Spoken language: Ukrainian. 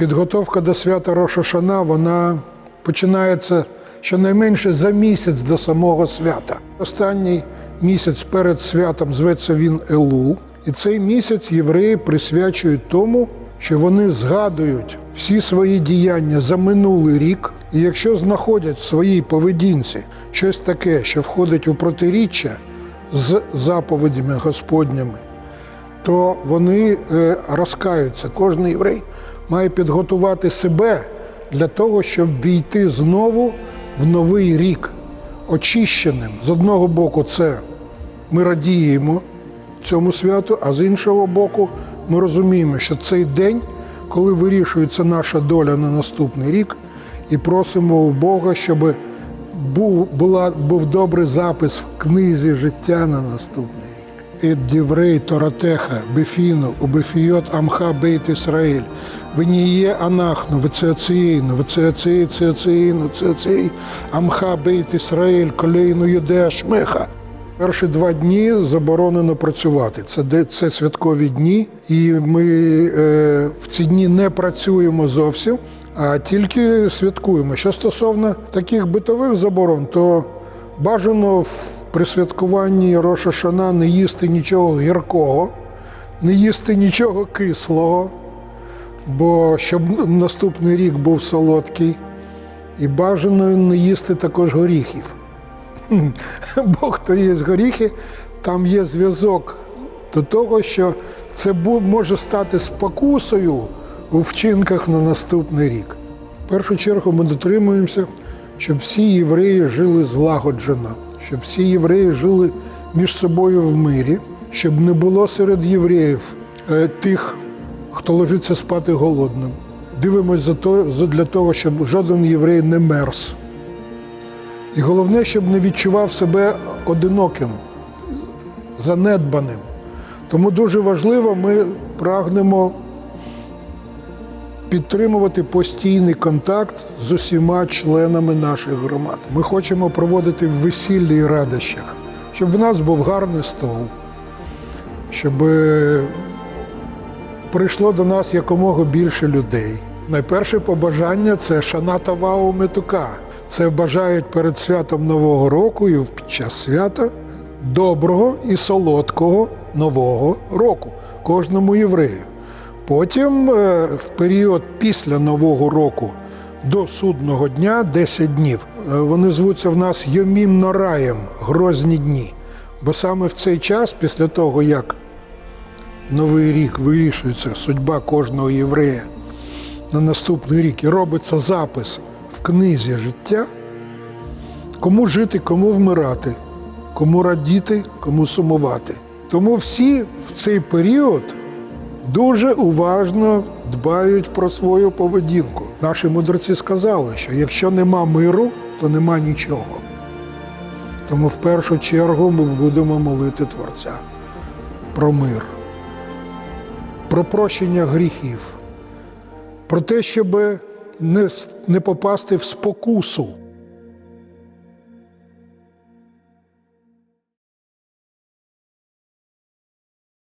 Підготовка до свята Рошашана вона починається щонайменше за місяць до самого свята. Останній місяць перед святом зветься він Елул. І цей місяць євреї присвячують тому, що вони згадують всі свої діяння за минулий рік. І якщо знаходять в своїй поведінці щось таке, що входить у протиріччя з заповідями Господніми, то вони е, розкаються. Кожен єврей має підготувати себе для того, щоб війти знову в новий рік очищеним. З одного боку, це ми радіємо цьому святу, а з іншого боку, ми розуміємо, що цей день, коли вирішується наша доля на наступний рік, і просимо у Бога, щоб був, була, був добрий запис в книзі життя на наступний рік. Ед діврей Торатеха, Бефіну, Убефіот Амха Бейт Ісраїль, Веніє Анахну, Вецеоціїну, Вецеоції, Цеоціїну, Цеоції, Амха Бейт Ісраїль, Колейну Юдея Шмеха. Перші два дні заборонено працювати. Це, це святкові дні, і ми е, в ці дні не працюємо зовсім, а тільки святкуємо. Що стосовно таких битових заборон, то бажано в при святкуванні Роша Шана не їсти нічого гіркого, не їсти нічого кислого, бо щоб наступний рік був солодкий, і бажано не їсти також горіхів. Бо хто їсть горіхи, там є зв'язок до того, що це може стати спокусою у вчинках на наступний рік. В першу чергу ми дотримуємося, щоб всі євреї жили злагоджено, щоб всі євреї жили між собою в мирі, щоб не було серед євреїв е, тих, хто ложиться спати голодним. Дивимось за то, для того, щоб жоден єврей не мерз. І головне, щоб не відчував себе одиноким, занедбаним. Тому дуже важливо, ми прагнемо підтримувати постійний контакт з усіма членами наших громад. Ми хочемо проводити весіллі і радощах, щоб в нас був гарний стол, щоб е, прийшло до нас якомога більше людей. Найперше побажання це шаната вау метука. Це бажають перед святом Нового року і під час свята доброго і солодкого нового року кожному єврею. Потім, е, в період після Нового року до судного дня 10 днів. е, Вони звуться в нас Йомім Нораєм, грозні дні. Бо саме в цей час, після того, як Новий рік вирішується судьба кожного єврея на наступний рік і робиться запис в книзі життя, кому жити, кому вмирати, кому радіти, кому сумувати. Тому всі в цей період дуже уважно дбають про свою поведінку. Наші мудреці сказали, що якщо нема миру, то нема нічого. Тому в першу чергу ми будемо молити Творця про мир, про прощення гріхів, про те, щоб не, попасти в спокусу